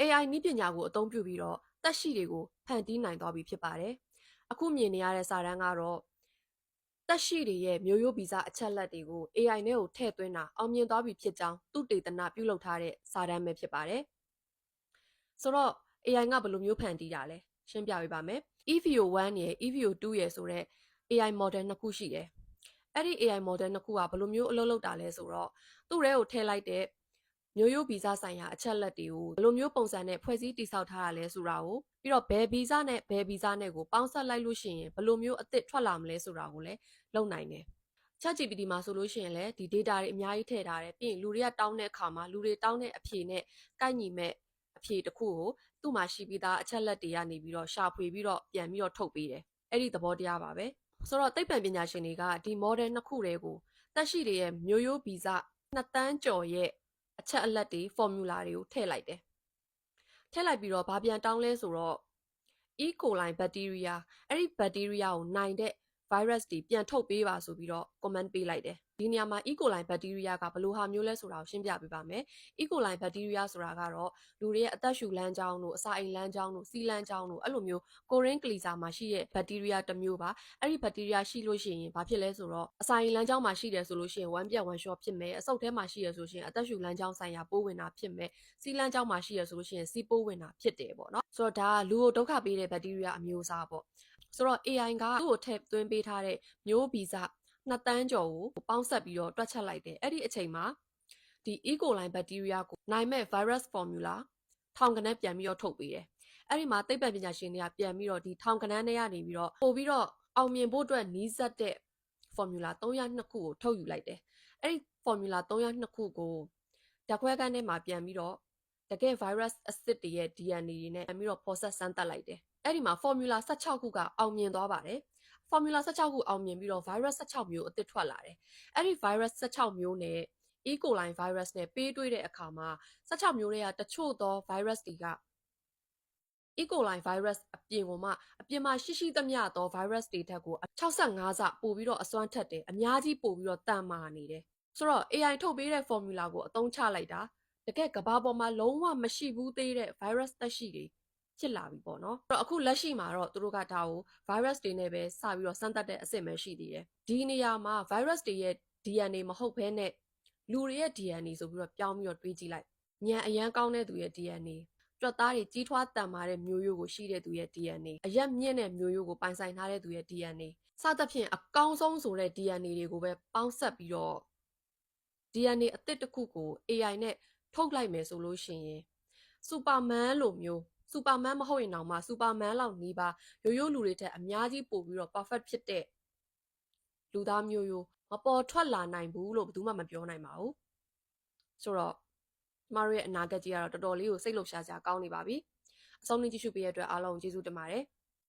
AI နည်းပညာကိုအသုံးပြုပြီးတော့တက်ရှိတွေကိုဖန်တီးနိုင်သွားပြီဖြစ်ပါတယ်။အခုမြင်နေရတဲ့စာတမ်းကတော့တက်ရှိတွေရဲ့မျိုးရိုးဗီဇအချက်လက်တွေကို AI နဲ့ကိုထည့်သွင်းတာအောင်မြင်သွားပြီဖြစ်ကြောင်းသူတေသနပြုလုပ်ထားတဲ့စာတမ်းပဲဖြစ်ပါတယ်။ဆိုတော့ AI ကဘယ်လိုမျိုးဖန်တီးတာလဲရှင်းပြပေးပါမယ်။ EVO1 ရယ် EVO2 ရယ်ဆိုတော့ AI model နှစ်ခုရှိတယ်။အဲ့ဒီ AI model နှစ်ခုကဘယ်လိုမျိုးအလုပ်လုပ်တာလဲဆိုတော့သူ့ထဲကိုထည့်လိုက်တဲ့ မျိုးရိုးဗီဇဆိုင်ရာအချက်လက်တွေကိုဘယ်လိုမျိုးပုံစံနဲ့ဖွဲ့စည်းတည်ဆောက်ထားတာလဲဆိုတာကိုပြီးတော့ဘယ်ဗီဇနဲ့ဘယ်ဗီဇနဲ့ကိုပေါင်းစပ်လိုက်လို့ရှိရင်ဘယ်လိုမျိုးအသစ်ထွက်လာမလဲဆိုတာကိုလည်းလုပ်နိုင်တယ်။ ChatGPT မှာဆိုလို့ရှိရင်လည်းဒီ data တွေအများကြီးထည့်ထားတယ်ပြီးရင်လူတွေကတောင်းတဲ့အခါမှာလူတွေတောင်းတဲ့အဖြေနဲ့ကိုက်ညီမဲ့အဖြေတစ်ခုကိုသူ့မှာရှိပြီးသားအချက်လက်တွေကနေပြီးတော့ရှာဖွေပြီးတော့ပြန်ပြီးတော့ထုတ်ပေးတယ်။အဲ့ဒီသဘောတရားပါပဲ။ဆိုတော့သိပ္ပံပညာရှင်တွေကဒီ model နှစ်ခုတွေကိုတက်ရှိတွေရဲ့မျိုးရိုးဗီဇနှစ်တန်းကျော်ရဲ့ အချက်အလက်တွေ formula တွေကိုထည့်လိုက်တယ်ထည့်လိုက်ပြီးတော့ဘာပြန်တောင်းလဲဆိုတော့ E. coli bacteria အဲ့ဒီ bacteria ကိုနိုင်တဲ့ virus တွေပြန်ထုတ်ပေးပါဆိုပြီးတော့ comment ပေးလိုက်တယ်ဒီနေရာမှာ E. coli bacteria ကဘယ်လိုဟာမျိုးလဲဆိုတာကိုရှင်းပြပေးပါမယ် E. coli bacteria ဆိုတာကတော့လူတွေရဲ့အသက်ရှူလမ်းကြောင်းတို့အစာအိမ်လမ်းကြောင်းတို့စီးလမ်းကြောင်းတို့အဲ့လိုမျိုးကိုရင်းကလီစာမှာရှိတဲ့ bacteria တစ်မျိုးပါအဲ့ဒီ bacteria ရှိလို့ရှိရင်ဘာဖြစ်လဲဆိုတော့အစာအိမ်လမ်းကြောင်းမှာရှိတယ်ဆိုလို့ရှိရင် one ပြတ် one shot ဖြစ်မယ်အဆုတ်ထဲမှာရှိရဆိုလို့ရှိရင်အသက်ရှူလမ်းကြောင်းဆိုင်ရာပိုးဝင်တာဖြစ်မယ်စီးလမ်းကြောင်းမှာရှိရဆိုလို့ရှိရင်စီးပိုးဝင်တာဖြစ်တယ်ပေါ့နော်ဆိုတော့ဒါကလူကိုဒုက္ခပေးတဲ့ bacteria အမျိုးအစားပေါ့ ဆိုတော့ AI ကသူ့ကိုထည့်သွင်းပေးထားတဲ့မျိုးဗီဇနှစ်တန်းကျော်ကိုပေါင်းဆက်ပြီးတော့တွက်ချက်လိုက်တယ်အဲ့ဒီအချိန်မှာဒီ E. coli bacteria ကိုနိုင်မဲ့ virus formula ထောင်ကနန်းပြန်ပြီးတော့ထုတ်ပေးတယ်အဲ့ဒီမှာသိပ္ပံပညာရှင်တွေကပြန်ပြီးတော့ဒီထောင်ကနန်းတွေကနေပြီးတော့ပို့ပြီးတော့အောင်မြင်ဖို့အတွက်နီးစပ်တဲ့ formula 302ခုကိုထုတ်ယူလိုက်တယ်အဲ့ဒီ formula 302ခုကိုဓာတ်ခွဲခန်းထဲမှာပြန်ပြီးတော့တကယ် virus acid တွေရဲ့ DNA တွေနဲ့ပြန်ပြီးတော့ process စမ်းသပ်လိုက်တယ် အဲ့ဒီမှာ formula 16ခုကအောင်မြင်သွားပါတယ် formula 16ခုအောင်မြင်ပြီးတော့ virus 16မျိုးအသစ်ထွက်လာတယ်အဲ့ဒီ virus 16မျိုးနဲ့ E. coli virus နဲ့ပေးတွေ့တဲ့အခါမှာ16မျိုးတွေကတချို့သော virus တွေက E. coli virus အပြင်ကိုမှအပြင်မှာရှိရှိသမျှသော virus တွေထက်ကို65ဆပို့ပြီးတော့အစွမ်းထက်တယ်အများကြီးပို့ပြီးတော့တန်မာနေတယ်ဆိုတော့ AI ထုတ်ပေးတဲ့ formula ကိုအသုံးချလိုက်တာတကယ်ကဘာပေါ်မှာလုံးဝမရှိဘူးသေးတဲ့ virus သက်ရှိတွေ ဖြစ်လာပြီပေါ့နော်အဲ့တော့အခုလက်ရှိမှာတော့သူတို့ကဒါကို virus တွေနဲ့ပဲစပြီးတော့စမ်းသပ်တဲ့အဆင့်ပဲရှိသေးတယ်ဒီနေရာမှာ virus တွေရဲ့ DNA မဟုတ်ဘဲနဲ့လူတွေရဲ့ DNA ဆိုပြီးတော့ပြောင်းပြီးတော့တွေးကြည့်လိုက်ညံအရန်ကောင်းတဲ့သူရဲ့ DNA ကြွက်သားတွေကြီးထွားတန်မာတဲ့မျိုးရိုးကိုရှိတဲ့သူရဲ့ DNA အရက်မြင့်တဲ့မျိုးရိုးကိုပိုင်ဆိုင်ထားတဲ့သူရဲ့ DNA စသဖြင့်အကောင်းဆုံးဆိုတဲ့ DNA တွေကိုပဲပေါင်းဆက်ပြီးတော့ DNA အသစ်တစ်ခုကို AI နဲ့ထုတ်လိုက်မယ်ဆိုလို့ရှိရင်စူပါမန်လိုမျိုး စူပါမန်မဟုတ်ရင်တောင်မှစူပါမန်လောက်နီးပါရိုးရိုးလူတွေထက်အများကြီးပို့ပြီးတော့ perfect ဖြစ်တဲ့လူသားမျိုးရိုးမပေါ်ထွက်လာနိုင်ဘူးလို့ဘယ်သူမှမပြောနိုင်ပါဘူးဆိုတော့ကျမတို့ရဲ့အနာဂတ်ကြီးကတော့တော်တော်လေးကိုစိတ်လှုပ်ရှားစရာကောင်းနေပါပြီအဆုံးထိကြည့်ရှုပေးရတဲ့အတွက်အားလုံးကျေးဇူးတင်ပါတယ်